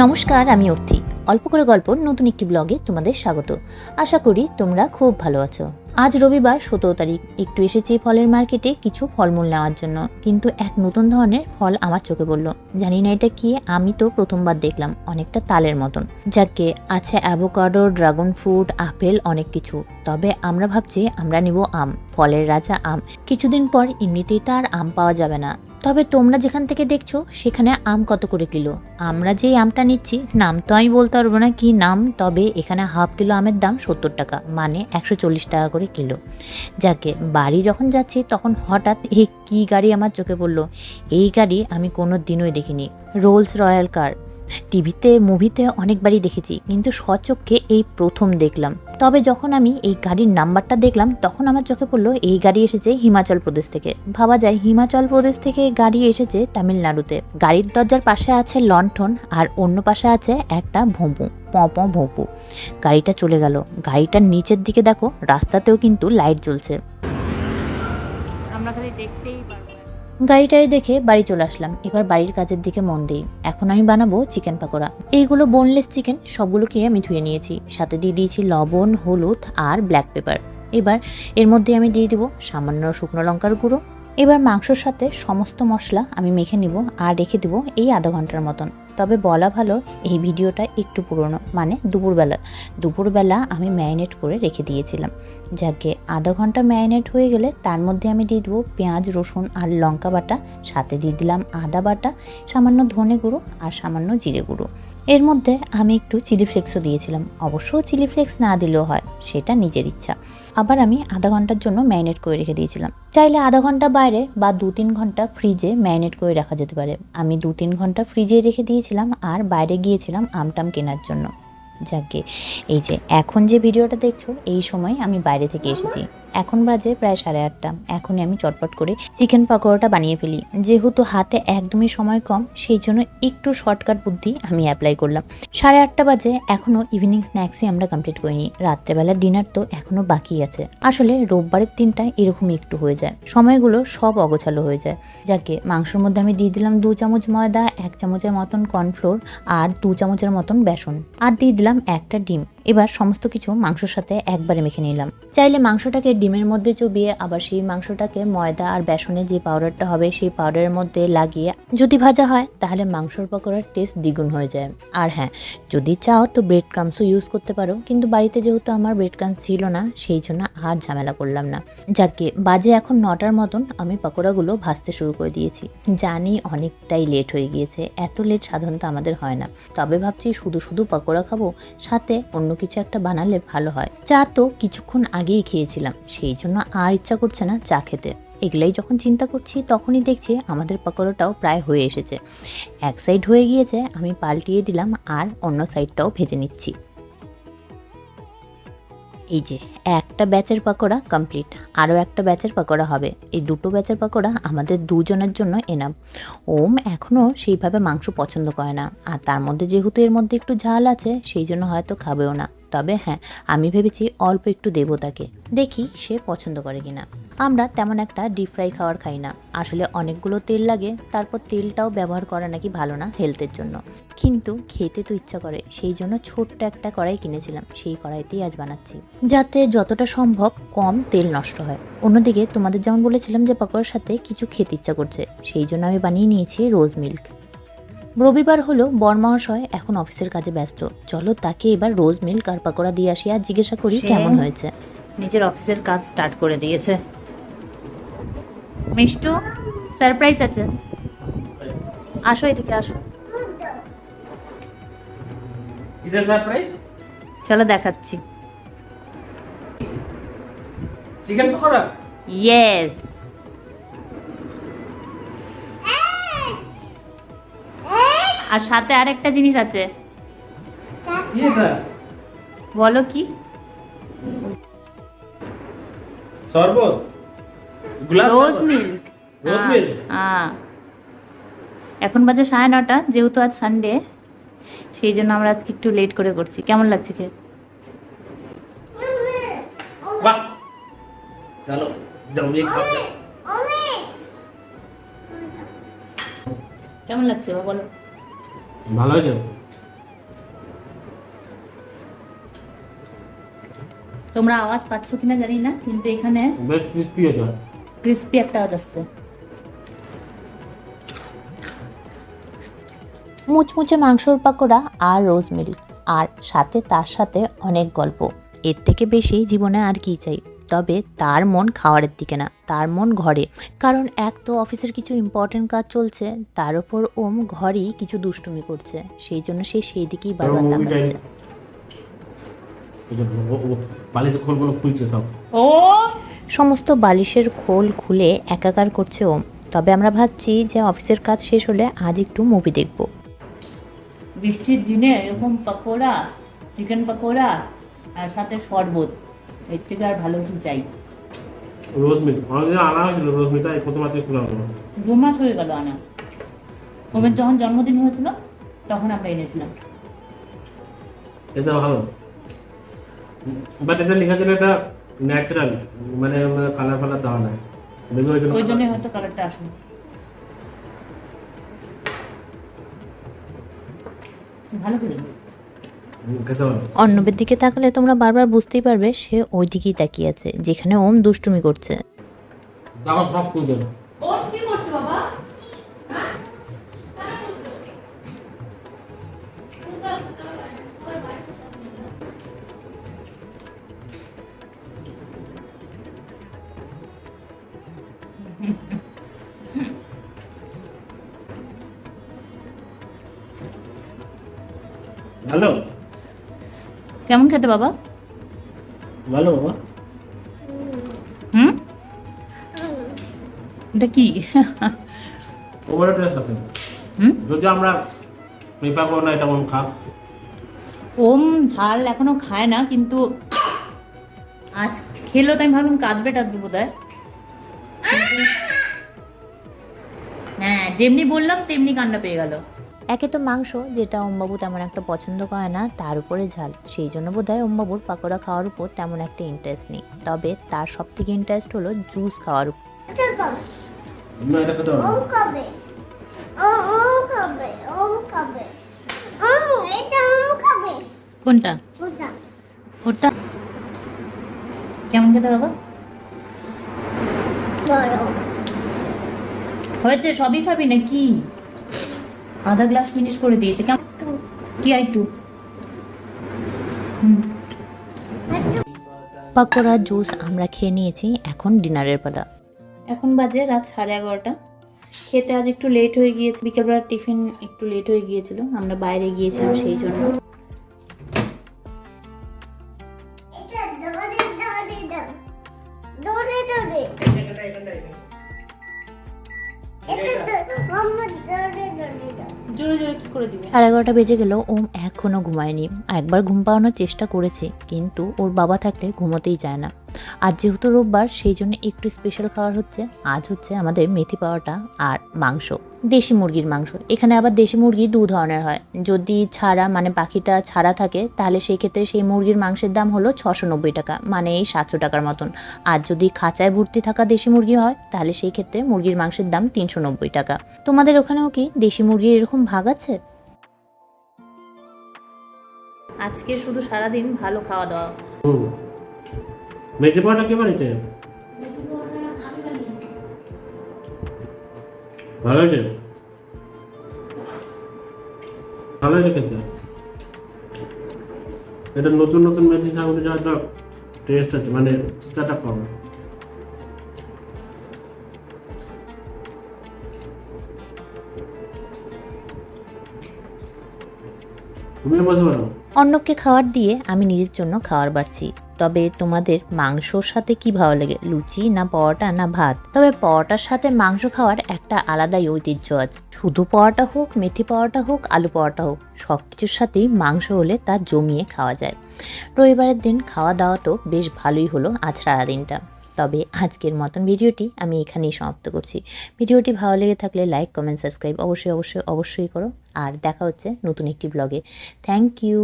নমস্কার, আমি অর্থী। অল্প করে গল্প, নতুন একটি ব্লগে তোমাদের স্বাগত। আশা করি তোমরা খুব ভালো আছো। আজ রবিবার সতেরো তারিখ। একটু এসেছি ফলের মার্কেটে কিছু ফলমূল নেওয়ার জন্য। কিন্তু এক নতুন ধরনের ফল আমার চোখে পড়ল। জানি না এটা কি, আমি তো প্রথমবার দেখলাম, অনেকটা তালের মতন। যাকে আছে অ্যাভোকাডো, ড্রাগন ফ্রুট, আপেল, অনেক কিছু। তবে আমরা ভাবছি আমরা নিব আম, ফলের রাজা আম। কিছুদিন পর এমনিতেই তো আর আম পাওয়া যাবে না। তবে তোমরা যেখান থেকে দেখছ, সেখানে আম কত করে কিলো? আমরা যে আমটা নিচ্ছি, নাম তো আমি বলতে পারব না কি নাম, তবে এখানে হাফ কিলো আমের দাম সত্তর টাকা মানে একশো চল্লিশ টাকা করে কিলো যাকে বাড়ি যখন যাচ্ছি, তখন হঠাৎ এই কী গাড়ি আমার চোখে পড়ল? এই গাড়ি আমি কোনো দিনই দেখিনি। রোলস রয়্যাল কার টিভিতে, মুভিতে অনেকবারই দেখেছি, কিন্তু স্বচক্ষে এই প্রথম দেখলাম। তবে যখন আমি এই গাড়ির নাম্বারটা দেখলাম, তখন আমার চোখে পড়ল, এই গাড়ি এসেছে হিমাচল প্রদেশ থেকে। ভাবা যায়, হিমাচল প্রদেশ থেকে গাড়ি এসেছে তামিলনাড়ুতে। গাড়ির দরজার পাশে আছে লণ্ঠন, আর অন্য পাশে আছে একটা ভোঁপু, প প ভোঁপু। গাড়িটা চলে গেল। গাড়িটার নিচের দিকে দেখো, রাস্তাতেও কিন্তু লাইট জ্বলছে। আমরা খালি দেখতেই পারব। গাড়িটাই দেখে বাড়ি চলে আসলাম। এবার বাড়ির কাজের দিকে মন দিই। এখন আমি বানাবো চিকেন পাকোড়া। এইগুলো বোনলেস চিকেন সবগুলোকে আমি ধুয়ে নিয়েছি। সাথে দিয়ে দিয়েছি লবণ, হলুদ আর ব্ল্যাক পেপার এবার এর মধ্যে আমি দিয়ে দেবো সামান্য শুকনো লঙ্কার গুঁড়ো। এবার মাংসর সাথে সমস্ত মশলা আমি মেখে নিব আর রেখে দেবো এই আধা ঘণ্টার মতন। তবে বলা ভালো, এই ভিডিওটা একটু পুরনো মানে দুপুরবেলা। দুপুরবেলা আমি ম্যারিনেট করে রেখে দিয়েছিলাম। যাকে আধা ঘণ্টা ম্যারিনেট হয়ে গেলে তার মধ্যে আমি দিয়ে দেবো পেঁয়াজ, রসুন আর লঙ্কা বাটা। সাথে দিয়ে দিলাম আদা বাটা, সামান্য ধনে গুঁড়ো আর সামান্য জিরে গুঁড়ো। এর মধ্যে আমি একটু চিলি ফ্লেক্সও দিয়েছিলাম। অবশ্য চিলি ফ্লেক্স না দিলেও হয়, সেটা নিজের ইচ্ছা। আবার আমি আধা ঘণ্টার জন্য ম্যারিনেট করে রেখে দিয়েছিলাম। চাইলে আধা ঘণ্টা বাইরে বা দু তিন ঘণ্টা ফ্রিজে ম্যারিনেট করে রাখা যেতে পারে। আমি দু তিন ঘণ্টা ফ্রিজে রেখে দিয়েছিলাম আর বাইরে গিয়েছিলাম আমটাম কেনার জন্য। যাকে এই যে, এখন যে ভিডিওটা দেখছ, এই সময় আমি বাইরে থেকে এসেছি। এখন বাজে প্রায় সাড়ে আটটা। এখনই আমি চটপট করে চিকেন পাকোড়াটা বানিয়ে ফেলি। যেহেতু হাতে একদমই সময় কম, সেই জন্য একটু শর্টকাট বুদ্ধি আমি অ্যাপ্লাই করলাম। সাড়ে আটটা বাজে, এখনও ইভিনিং স্ন্যাক্সই আমরা কমপ্লিট করিনি। রাত্রেবেলার ডিনার তো এখনও বাকি আছে। আসলে রোববারের দিনটা এরকমই একটু হয়ে যায়। সময়গুলো সব অগোছালো হয়ে যায়। যাকে, মাংসের মধ্যে আমি দিয়ে দিলাম দু চামচ ময়দা, এক চামচের মতন কর্নফ্লোর আর দু চামচের মতন বেসন। আর দিয়ে দিলাম একটা ডিম। এবার সমস্ত কিছু মাংসর সাথে একবারে মেখে নিলাম। চাইলে মাংসটাকে ডিমের মধ্যে চুবিয়ে, আবার সেই মাংসটাকে ময়দা আর বেসনের যে পাউডারটা হবে সেই পাউডারের মধ্যে লাগিয়ে যদি ভাজা হয়, তাহলে মাংসর পকোড়ার টেস্ট দ্বিগুণ হয়ে যায়। আর হ্যাঁ যদি চাও তো ব্রেড ক্রামসও ইউজ করতে পারো, কিন্তু বাড়িতে যেহেতু আমার ব্রেড ক্রামস ছিল না, সেই জন্য আর ঝামেলা করলাম না। যাকে বাজে এখন নটার মতন আমি পকোড়াগুলো ভাজতে শুরু করে দিয়েছি। জানি অনেকটাই লেট হয়ে গিয়েছে, এত লেট সাধারণত আমাদের হয় না। তবে ভাবছি শুধু শুধু পকোড়া খাব, সাথে অন্য কিছু একটা বানালে ভালো হয়। চা তো কিছুক্ষণ আগেই খেয়েছিলাম, সেই জন্য আর ইচ্ছা করছে না চা খেতে। এগুলাই যখন চিন্তা করছি, তখনই দেখছি আমাদের পকোড়াটাও প্রায় হয়ে এসেছে। এক সাইড হয়ে গিয়েছে, আমি পাল্টিয়ে দিলাম আর অন্য সাইডটাও ভেজে নিচ্ছি। এই যে, একটা ব্যাচের পাকোড়া কমপ্লিট আরও একটা ব্যাচের পাকোড়া হবে। এই দুটো ব্যাচের পাকোড়া আমাদের দুজনের জন্য এনাম ওম এখনও সেইভাবে মাংস পছন্দ করে না। আর তার মধ্যে যেহেতু এর মধ্যে একটু ঝাল আছে, সেই জন্য হয়তো খাবেও না। তবে হ্যাঁ আমি ভেবেছি অল্প একটু দেবো তাকে দেখি সে পছন্দ করে কিনা। আমরা তেমন একটা ডিপ ফ্রাই খাবার খাই না। আসলে অনেকগুলো তেল লাগে তারপর তেলটাও ব্যবহার করা নাকি ভালো না হেলথের জন্য। কিন্তু খেতে তো ইচ্ছা করে সেই জন্য ছোট্ট একটা কড়াই কিনেছিলাম সেই কড়াইতেই আজ বানাচ্ছি। যাতে যতটা সম্ভব কম তেল নষ্ট হয়। অন্যদিকে তোমাদের যেমন বলেছিলাম যে পকোড়ার সাথে কিছু খেতে ইচ্ছা করছে সেই জন্য আমি বানিয়ে নিয়েছি রোজ মিল্ক রবিবার হলো বরমহাশয় এখন অফিসের কাজে ব্যস্ত। চলো তাকে এবার রোজ মিল্ক আর পাকোড়া দিয়ে আসি আর জিজ্ঞাসা করি কেমন হয়েছে। নিজের অফিসের কাজ স্টার্ট করে দিয়েছে। মিষ্টু সারপ্রাইজ আছে। আসো এদিকে আসো। চলো দেখাচ্ছি। চিকেন পকোড়া? ইয়েস আর সাথে আরেকটা জিনিস আছে। বলো কি? শরবত? রোজ মিল্ক রোজ মিল্ক হ্যাঁ এখন বাজে সাড়ে নটা যেহেতু আজ সানডে সেই জন্য আমরা আজকে একটু লেট করে করছি। কেমন লাগছে খেয়ে? চলো। কেমন লাগছে বলো? ভালো হয়েছে? তোমরা আওয়াজ পাচ্ছ কিনা জানি না কিন্তু এখানে বেশ ক্রিস্পি এটা। ক্রিস্পি একটা আওয়াজ আসছে। মুচমুচে মাংসর পাকোড়া আর রোজ মিল্ক আর সাথে তার সাথে অনেক গল্প। এর থেকে বেশি জীবনে আর কি চাই? তবে তার মন খাওয়ারের দিকে না তার মন ঘরে। কারণ এক তো অফিসের কিছু ইম্পর্টেন্ট কাজ চলছে তার উপর ওম ঘরেই কিছু দুষ্টুমি করছে। সেই জন্য সে সেই দিকেই বারবার তাকাচ্ছে। Time. বালিশে খোলগুলো খুলছে সব ও? সমস্ত বালিশের খোল খুলে একাকার করছে ওম। তবে আমরা ভাবছি যে অফিসের কাজ শেষ হলে আজ একটু মুভি দেখব। বৃষ্টির দিনে এরকম পকোড়া চিকেন পকোড়া আর সাথে শরবত এর থেকে আর ভালো কি চাই? রোজ মিট অনেকদিন আনা হয়েছিল রোজ মিটটা এই প্রথম আজকে খোলা হলো দু মাস হয়ে গেল আনা। ওমের যখন জন্মদিন হয়েছিল তখন আমরা এনেছিলাম। এটা ভালো। বাট এটা লেখা ছিল এটা ন্যাচারাল মানে কালার ফালার দেওয়া নাই। ওই জন্য হয়তো কালারটা ভালো করে অর্ণবের দিকে তাকালে তোমরা বারবার বুঝতেই পারবে সে ওই দিকেই তাকিয়ে আছে যেখানে ওম দুষ্টুমি করছে। ভালো কেমন খেতে বাবা? ভালো বাবা। হুম? এটা কি? ওভারে আছে হুম? যদি আমরা প্রিফার করো না এটা মন খা ওম ঝাল এখনও খায় না কিন্তু আজ খেলো তাই ভাবলাম কাঁদবে টাদবে বোধ হয় হ্যাঁ যেমনি বললাম তেমনি কান্না পেয়ে গেল। একে তো মাংস যেটা ওমবাবু তেমন একটা পছন্দ করে না তার উপরে ঝাল। সেই জন্য বোধহয় ওমবাবুর পাকোড়া খাওয়ার উপর তেমন একটা ইন্টারেস্ট নেই। তবে তার সব থেকে ইন্টারেস্ট হলো জুস খাওয়ার উপর। কোনটা? ওটা। ওটা? কেমন খেতে বাবা হয়েছে সবই খাবি না কি আধা গ্লাস ফিনিশ করে দিয়েছে। কেমন? কি আর একটু পাকোড়া জুস আমরা খেয়ে নিয়েছি এখন ডিনারের পালা। এখন বাজে রাত সাড়ে এগারোটা। খেতে আজ একটু লেট হয়ে গিয়েছে। বিকেলবেলা টিফিন একটু লেট হয়ে গিয়েছিল। আমরা বাইরে গিয়েছিলাম সেই জন্য। সাড়ে এগারোটা বেজে গেল ওম এখনও ঘুমায়নি। একবার ঘুম পাওয়ানোর চেষ্টা করেছে, কিন্তু ওর বাবা থাকলে ঘুমোতেই চায় না। আজ যেহেতু রোববার সেই জন্য একটু স্পেশাল খাবার হচ্ছে। আজ হচ্ছে আমাদের মেথি পাওয়াটা আর মাংস দেশি মুরগির মাংস। এখানে আবার দেশি মুরগি দু ধরনের হয়। যদি ছাড়া মানে পাখিটা ছাড়া থাকে তাহলে সেই ক্ষেত্রে সেই মুরগির মাংসের দাম হলো ছশো নব্বই টাকা মানে এই সাতশো টাকার মতন। আর যদি খাঁচায় ভর্তি থাকা দেশি মুরগি হয় তাহলে সেই ক্ষেত্রে মুরগির মাংসের দাম তিনশো নব্বই টাকা। তোমাদের ওখানেও কি দেশি মুরগির এরকম ভাগ আছে? আজকে শুধু সারাদিন ভালো খাওয়া দাওয়া। মেজে পাওয়াটা কে বানিয়েছে ভালো হয়েছে? ভালো হয়েছে খেতে এটা নতুন নতুন মেথি শাকগুলো যা টেস্ট আছে মানে চিটাটা কম। অন্যকে খাবার দিয়ে আমি নিজের জন্য খাবার বাড়ছি। তবে তোমাদের মাংসর সাথে কি ভালো লাগে? লুচি না পরোটা না ভাত? তবে পরোটার সাথে মাংস খাওয়ার একটা আলাদাই ঐতিহ্য আছে। শুধু পরোটা হোক, মেথি পরোটা হোক, আলু পরোটা হোক সব কিছুর সাথেই মাংস হলে তা জমিয়ে খাওয়া যায়। রবিবারের দিন খাওয়া দাওয়া তো বেশ ভালোই হলো আজ সারাদিনটা। তবে আজকের মতন ভিডিওটি আমি এখানেই সমাপ্ত করছি। ভিডিওটি ভালো লেগে থাকলে লাইক কমেন্ট সাবস্ক্রাইব অবশ্যই অবশ্যই অবশ্যই করো। আর দেখা হচ্ছে নতুন একটি ব্লগে থ্যাংক ইউ